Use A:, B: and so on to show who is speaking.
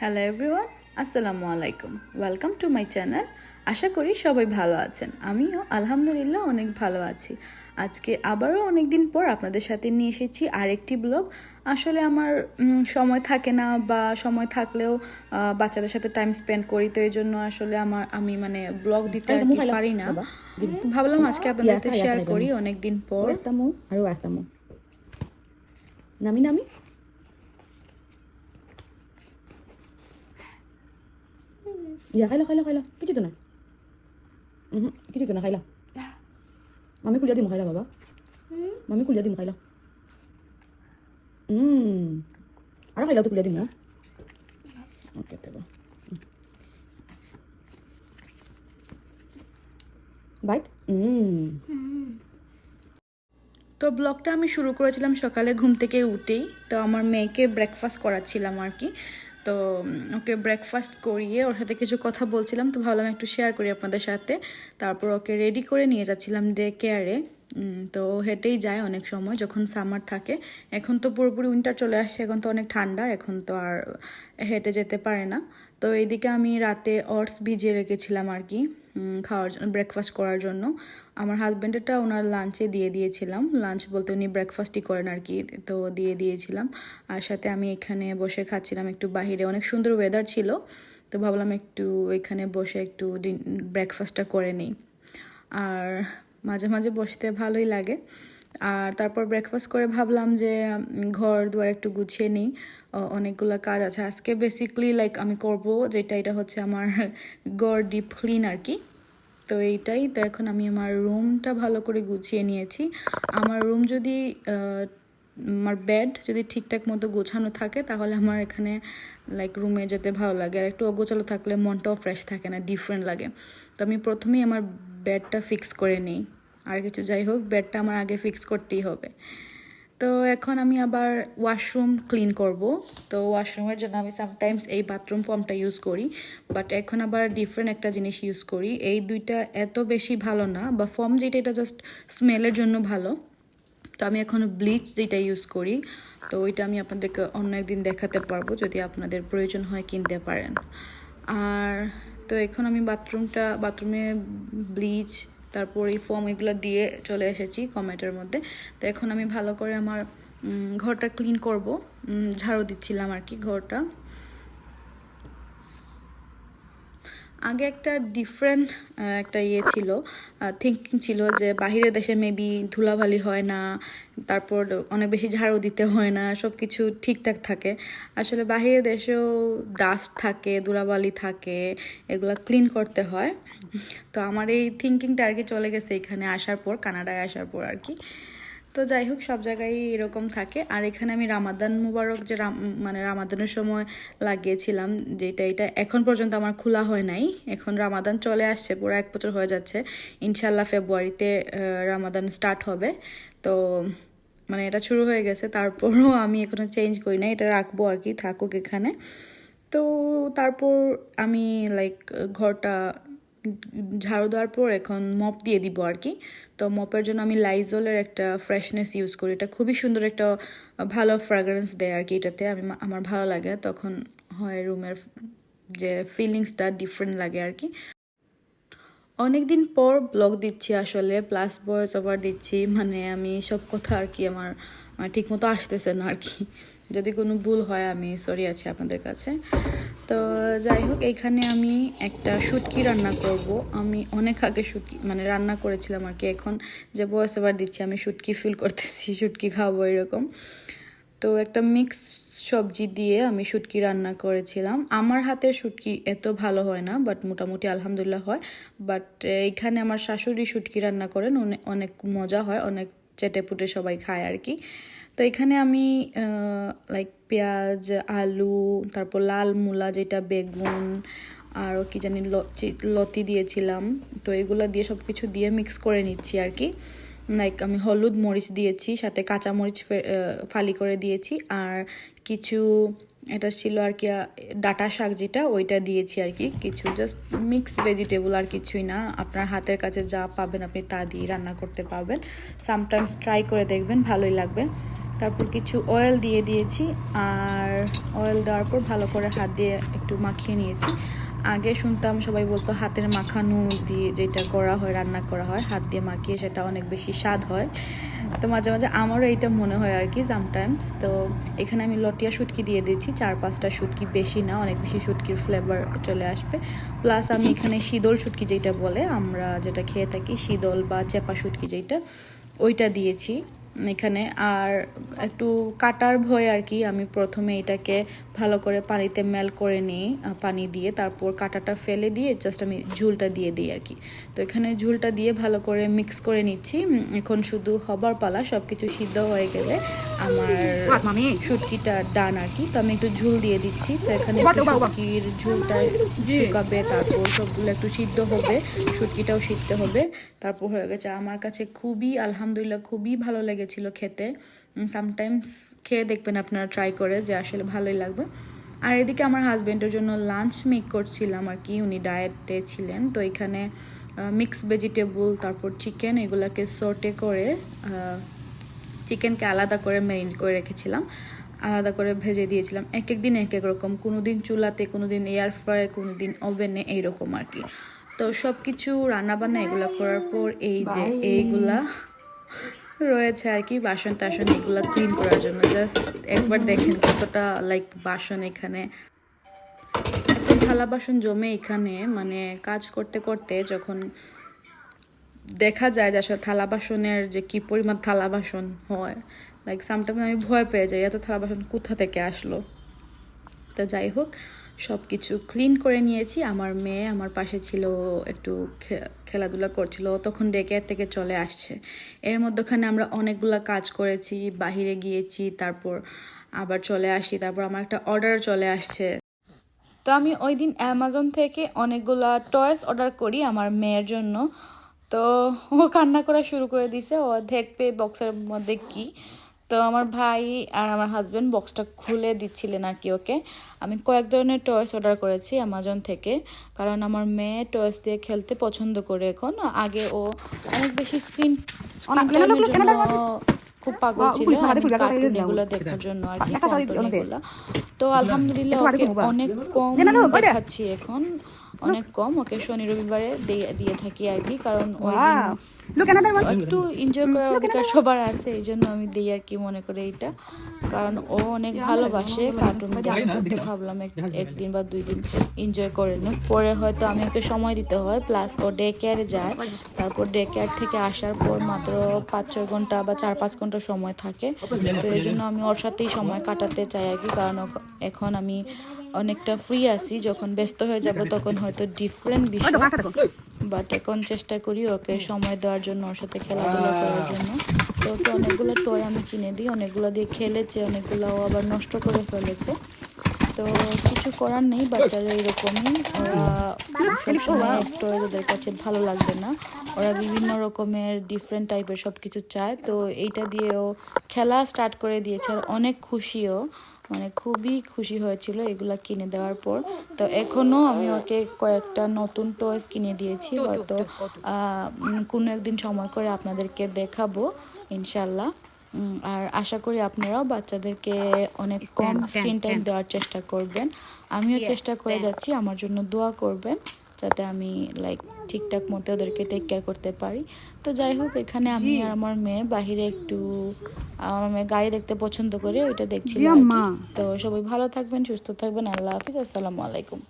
A: Hello everyone আসসালামু আলাইকুম। Welcome to my channel আশা করি সবাই ভালো আছেন। আমিও আলহামদুলিল্লাহ অনেক ভালো আছি। আজকে আবারও অনেক দিন পর আপনাদের সাথে নিয়ে এসেছি আরেকটি ব্লগ। আসলে আমার সময় থাকে না বা সময় থাকলেও বাচ্চাদের সাথে টাইম স্পেন্ড করি তো এই জন্য আসলে আমার আমি মানে ব্লগ দিতে পারি না। ভাবলাম আজকে আপনাদের সাথে শেয়ার করি অনেক দিন পর।
B: নামি নামি। ইয়া খাইলা খাইলা খাইলা কিছুতো নাই উহু, কিছুতো নাই খাইলা মামি কুলিয়া দিম খাইলা বাবা মামি কুলিয়া দিম খাইলা উম আৰু খাইলাটো কুলিয়া দিম অ'কে দেব বাইট উম
A: তো ব্লগটা আমি শুরু করেছিলাম সকালে ঘুম থেকে উঠেই। তো আমার মেয়েকে ব্রেকফাস্ট করাচ্ছিলাম আর কি। তো ওকে ব্রেকফাস্ট করিয়ে ওর সাথে কিছু কথা বলছিলাম, তো ভাবলাম একটু শেয়ার করি আপনাদের সাথে। তারপর ওকে রেডি করে নিয়ে যাচ্ছিলাম ডে কেয়ারে তো হেঁটেই যায় অনেক সময়, যখন সামার থাকে। এখন তো পুরোপুরি উইন্টার চলে আসছে, এখন তো অনেক ঠান্ডা, এখন তো আর হেঁটে যেতে পারে না। তো এইদিকে আমি রাতে অটস ভিজিয়ে রেখেছিলাম আর কি। খাওয়ার জন্য ব্রেকফাস্ট করার জন্য। আমার হাজব্যান্ডেরটা ওনার লাঞ্চে দিয়ে দিয়েছিলাম। লাঞ্চ বলতে উনি ব্রেকফাস্টই করেন আর কি, তো দিয়ে দিয়েছিলাম। আর সাথে আমি এখানে বসে খাচ্ছিলাম একটু বাহিরে। অনেক সুন্দর ওয়েদার ছিল, তো ভাবলাম একটু এখানে বসে একটু ব্রেকফাস্টটা করে নিই। আর মাঝে মাঝে বসতে ভালোই লাগে। আর তারপর ব্রেকফাস্ট করে ভাবলাম যে ঘর দুয়ার একটু গুছিয়ে নিই। অনেকগুলো কাজ আছে। আজকে বেসিকলি লাইক আমি করব যেটা, এটা হচ্ছে আমার গড় ডিপ ক্লিন আর কি তো এইটাই। তো এখন আমি আমার রুমটা ভালো করে গুছিয়ে নিয়েছি। আমার রুম যদি আমার বেড যদি ঠিকঠাক মতো গোছানো থাকে, তাহলে আমার এখানে লাইক রুমে যেতে ভালো লাগে। আর একটু অগোছালো থাকলে মনটাও ফ্রেশ থাকে না ডিফারেন্ট লাগে। তো আমি প্রথমেই আমার বেডটা ফিক্স করে নিই। আর কিছু যাই হোক বেডটা আমার আগে ফিক্স করতেই হবে। তো এখন আমি আবার ওয়াশরুম ক্লিন করব। তো ওয়াশরুমের জন্য আমি সামটাইমস এই বাথরুম ফর্মটা ইউজ করি বাট এখন আবার ডিফারেন্ট একটা জিনিস ইউজ করি। এই দুইটা এত বেশি ভালো না, বা ফর্ম যেটা, এটা জাস্ট স্মেলের জন্য ভালো। তো আমি এখন ব্লিচ যেটা ইউজ করি, তো ওইটা আমি আপনাদেরকে অন্য একদিন দেখাতে পারব, যদি আপনাদের প্রয়োজন হয় কিনতে পারেন। আর তো এখন আমি বাথরুমটা বাথরুমে ব্লিচ তারপর এই ফর্ম এগুলো দিয়ে চলে এসেছি কমেটের মধ্যে। তো এখন আমি ভালো করে আমার ঘরটা ক্লিন করব। ঝাড়ু দিচ্ছিলাম আর কি ঘরটা। আগে একটা ডিফারেন্ট একটা ইয়ে ছিল থিঙ্কিং ছিল যে বাহিরের দেশে মেবি ধুলাবালি হয় না, তারপর অনেক বেশি ঝাড়ু দিতে হয় না সব কিছু ঠিকঠাক থাকে। আসলে বাহিরের দেশেও ডাস্ট থাকে, ধুলাবালি থাকে, এগুলো ক্লিন করতে হয়। তো আমার এই থিঙ্কিংটা আর কি চলে গেছে এখানে আসার পর, কানাডায় আসার পর আর কি। তো যাই হোক, সব জায়গায় এরকম থাকে। আর এখানে আমি রামাদান মুবারক যে মানে রামাদানের সময় লাগিয়েছিলাম, যেটা এটা এখন পর্যন্ত আমার খোলা হয় নাই। এখন রামাদান চলে আসছে, পুরো এক বছর হয়ে যাচ্ছে। ইনশাল্লাহ ফেব্রুয়ারিতে রামাদান স্টার্ট হবে। তো মানে এটা শুরু হয়ে গেছে, তারপরও আমি এখনও চেঞ্জ করি না এটা রাখব আর কি, থাকুক এখানে। তো, তারপর আমি লাইক ঘরটা ঝাড়ু দেওয়ার পর এখন মপ দিয়ে দিব আর কি। তো মপের জন্য আমি লাইজলের একটা ফ্রেশনেস ইউজ করি। এটা খুবই সুন্দর একটা, ভালো ফ্র্যাগ্রেন্স দেয় আর কি এটাতে। আমি আমার ভালো লাগে। তখন হয় রুমের যে ফিলিংসটা ডিফারেন্ট লাগে আর কি। অনেক দিন পর ব্লগ দিচ্ছি আসলে প্লাস ভয়েস ওভার দিচ্ছি। মানে আমি সব কথা আর কি আমার আমার ঠিক মতো আসতেছে না আর কি। যদি কোনো ভুল হয়, আমি সরি আছি আপনাদের কাছে। তো যাই হোক, এইখানে আমি একটা শুটকি রান্না করব। আমি অনেক আগে শুটকি মানে রান্না করেছিলাম আর কি। এখন যে বয়স এবার দিচ্ছি, আমি শুটকি ফিল করতেছি, শুটকি খাব এরকম। তো একটা মিক্স সবজি দিয়ে আমি শুটকি রান্না করেছিলাম। আমার হাতের শুটকি এত ভালো হয় না বাট মোটামুটি আলহামদুলিল্লাহ হয়। বাট এইখানে আমার শাশুড়ি শুটকি রান্না করেন অনে- অনেক মজা হয়, অনেক চেটে পুটে সবাই খায় আর কি। তো এখানে আমি লাইক পেঁয়াজ, আলু, তারপর লাল মূলা যেটা, বেগুন, আরও কি জানি লতি দিয়েছিলাম। তো এগুলো দিয়ে সব কিছু দিয়ে মিক্স করে নিচ্ছি আর কি। লাইক আমি হলুদ মরিচ দিয়েছি, সাথে কাঁচা মরিচ ফালি করে দিয়েছি। আর কিছু, এটা ছিল আর কি ডাটা শাক যেটা, ওইটা দিয়েছি আর কি। কিছু জাস্ট মিক্স ভেজিটেবল আর কিছুই না। আপনার হাতের কাছে যা পাবেন আপনি তা দিয়ে রান্না করতে পারবেন। সামটাইমস ট্রাই করে দেখবেন, ভালোই লাগবে। তারপর কিছু অয়েল দিয়ে দিয়েছি, আর অয়েল দেওয়ার পর ভালো করে হাত দিয়ে একটু মাখিয়ে নিয়েছি। আগে শুনতাম সবাই বলতো হাতের মাখানো দিয়ে যেটা করা হয়, রান্না করা হয়, হাত দিয়ে মাখিয়ে সেটা অনেক বেশি স্বাদ হয়। তো মাঝে মাঝে আমারও এইটা মনে হয় আর কি সামটাইমস তো এখানে আমি লটিয়া শুটকি দিয়ে দিচ্ছি চার পাঁচটা শুটকি বেশি না, অনেক বেশি শুটকির ফ্লেভার চলে আসবে। প্লাস আমি এখানে শীতল শুটকি যেটা বলে, আমরা যেটা খেয়ে থাকি, শীতল বা চেপা শুটকি যেটা, ওইটা দিয়েছি। এখানে। আর একটু কাটার ভয় আর কি আমি প্রথমে এটাকে ভালো করে পানিতে মেল করে নিই পানি দিয়ে তারপর কাটাটা ফেলে দিয়ে জাস্ট আমি ঝুলটা দিয়ে দিই আর কি। তো এখানে ঝুলটা দিয়ে ভালো করে মিক্স করে নিচ্ছি। এখন শুধু হবার পালা সব কিছু সিদ্ধ হয়ে গেলে আমার
B: মামি।
A: শুটকিটা ডান আর কি। তো আমি একটু ঝুল দিয়ে দিচ্ছি। তো এখানে। শুটকির ঝুলটা শুকাবে তারপর সবগুলো একটু সিদ্ধ হবে শুটকিটাও সিদ্ধ হবে। তারপর হয়ে গেছে আমার কাছে খুবই আলহামদুলিল্লাহ খুবই ভালো লেগেছিল খেতে। সামটাইমস খেয়ে দেখবেন আপনারা ট্রাই করে যে আসলে ভালোই লাগবে। আর এদিকে আমার হাজব্যান্ডের জন্য লাঞ্চ মেক করছিলাম আর কি। উনি ডায়েটে ছিলেন তো এখানে মিক্স ভেজিটেবল তারপর চিকেন এগুলাকে সর্টে করে চিকেনকে আলাদা করে ম্যারিনেট করে রেখেছিলাম। আলাদা করে ভেজে দিয়েছিলাম। এক এক দিন এক এক রকম। কোনো দিন চুলাতে কোনো দিন এয়ার ফ্রাই কোনো দিন ওভেনে এইরকম আর কি। তো সব কিছু রান্নাবান্না এগুলো করার পর এই যে এইগুলা রয়েছে আর কি বাসন টাসন এগুলো ক্লিন করার জন্য। জাস্ট একবার দেখেন কতটা লাইক বাসন এখানে। এত থালা বাসন জমে এখানে মানে কাজ করতে করতে যখন দেখা যায় যে আসলে থালা বাসনের যে কি পরিমাণ থালা বাসন হয় লাইক সামটাইম আমি ভয় পেয়ে যাই, এত থালা বাসন কোথা থেকে আসলো? তো যাই হোক সব কিছু ক্লিন করে নিয়েছি। আমার মেয়ে আমার পাশে ছিল, একটু খেলাধুলা করছিল, তখন ডে কেয়ার থেকে চলে আসছে। এর মধ্যখানে আমরা অনেকগুলা কাজ করেছি, বাহিরে গিয়েছি, তারপর আবার চলে আসি, তারপর আমার একটা অর্ডার চলে আসছে। তো আমি ওই দিন অ্যামাজন থেকে অনেকগুলা টয়েস অর্ডার করি আমার মেয়ের জন্য। তো ও কান্না করা শুরু করে দিছে, ও দেখবে বক্সের মধ্যে কি। তো আমার ভাই আর আমার হাজব্যান্ড বক্সটা খুলে দিচ্ছিলেন আর কি ওকে। আমি কয়েক ধরনের টয়েস অর্ডার করেছি অ্যামাজন থেকে কারণ আমার মেয়ে টয়েস দিয়ে খেলতে পছন্দ করে এখন। আগে ও অনেক বেশি স্ক্রিন স্ক্রিন টাইমের জন্য খুব পাগল ছিল কার্টুন এগুলো দেখার জন্য আর কি কার্টুন এগুলো। তো আলহামদুলিল্লাহ ওকে অনেক কম দেখাচ্ছি এখন। অনেক কম ওকে শনি রবিবারে দিয়ে দিয়ে থাকি আর কি কারণ ওই দিন
B: Look another one.
A: একটু এনজয় করার অধিকার সবার আছে এই জন্য আমি দিই আর কি মনে করে এটা কারণ ও অনেক ভালোবাসে কার্টুন দেখতে ভাবলাম একদিন বা দুই দিন এনজয় করে নিক। পরে হয়তো আমি ওকে সময় দিতে হয় প্লাস ও ডে কেয়ারে যায়। তারপর ডে কেয়ার থেকে আসার পর মাত্র পাঁচ ছয় ঘণ্টা বা চার পাঁচ ঘণ্টা সময় থাকে। তো এই জন্য আমি ওর সাথেই সময় কাটাতে চাই আর কি কারণ ও- এখন আমি অনেকটা ফ্রি আছি। যখন ব্যস্ত হয়ে যাব তখন হয়তো ডিফারেন্ট বিষয়। বাট এখন চেষ্টা করি ওকে সময় দেওয়ার জন্য ওর সাথে খেলাধুলা করার জন্য। তো ওকে অনেকগুলো টয় আমি কিনে দিই অনেকগুলো দিয়ে খেলেছে অনেকগুলো ও আবার নষ্ট করে ফেলেছে। তো কিছু করার নেই বাচ্চারা এরকমই। ওরা সবসময় টয় ওদের কাছে ভালো লাগবে না। ওরা বিভিন্ন রকমের ডিফারেন্ট টাইপের সব কিছু চায়। তো এইটা দিয়েও খেলা স্টার্ট করে দিয়েছে আর অনেক খুশিও। মানে খুবই খুশি হয়েছিল এগুলা কিনে দেওয়ার পর। তো এখনও আমি ওকে কয়েকটা নতুন টয়েস কিনে দিয়েছি হয়তো আহ, কোনো একদিন সময় করে আপনাদেরকে দেখাবো ইনশাল্লাহ আর আশা করি আপনারাও বাচ্চাদেরকে অনেক কম স্ক্রিন টাইম দেওয়ার চেষ্টা করবেন। আমিও চেষ্টা করে যাচ্ছি আমার জন্য দোয়া করবেন। যাতে আমি লাইক ঠিকঠাক মতো ওদেরকে টেক কেয়ার করতে পারি। তো যাই হোক এখানে আমি আর আমার মেয়ে বাহিরে একটু আমার মেয়ে গাড়ি দেখতে পছন্দ করে ওইটা দেখছিলাম। তো সবাই ভালো থাকবেন সুস্থ থাকবেন আল্লাহ হাফিজ আসসালামু আলাইকুম।